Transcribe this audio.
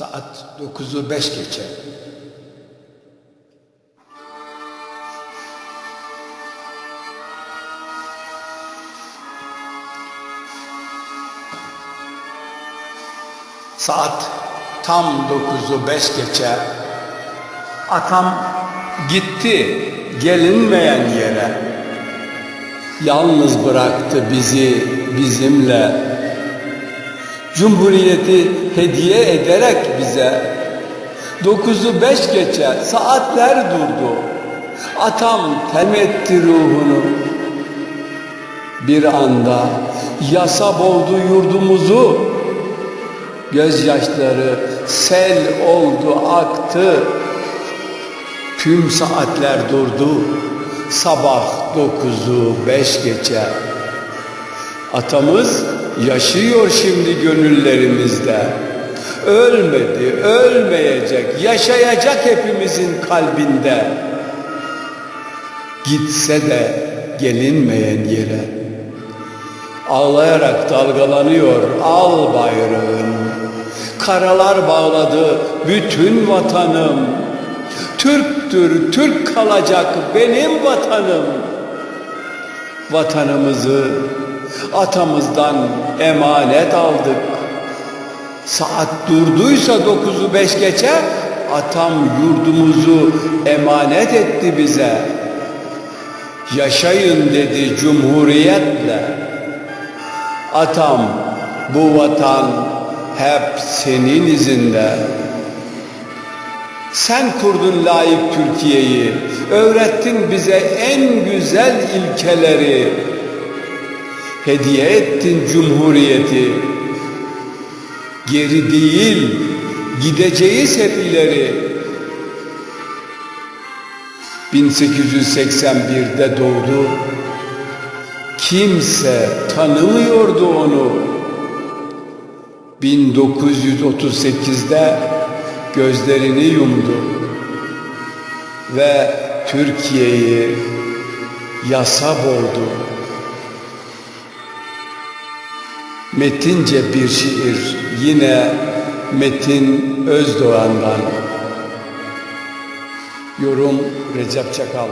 Saat 9'u 5 geçe. Saat tam 9'u 5 geçe. Atam gitti gelinmeyen yere. Yalnız bıraktı bizi bizimle. Cumhuriyeti hediye ederek bize Dokuzu beş geçe saatler durdu. Atam temetti ruhunu. Bir anda yasa boldu yurdumuzu. Gözyaşları sel oldu aktı. Tüm saatler durdu. Sabah dokuzu beş geçe Atamız yaşıyor şimdi gönüllerimizde. Ölmedi, ölmeyecek, yaşayacak hepimizin kalbinde. Gitse de gelinmeyen yere. Ağlayarak dalgalanıyor al bayrağın. Karalar bağladı bütün vatanım. Türktür, Türk kalacak benim vatanım. Vatanımızı atamızdan emanet aldık. Saat durduysa dokuzu beş geçe atam yurdumuzu emanet etti bize. Yaşayın dedi cumhuriyetle. Atam bu vatan hep senin izinde. Sen kurdun layık Türkiye'yi, öğrettin bize en güzel ilkeleri hediye ettin cumhuriyeti. Geri değil, gideceğiz hep ileri. 1881'de doğdu. Kimse tanımıyordu onu. 1938'de gözlerini yumdu ve Türkiye'yi yasa boğdu. Metince bir şiir yine Metin Özdoğan'dan. Yorum Recep Çakal.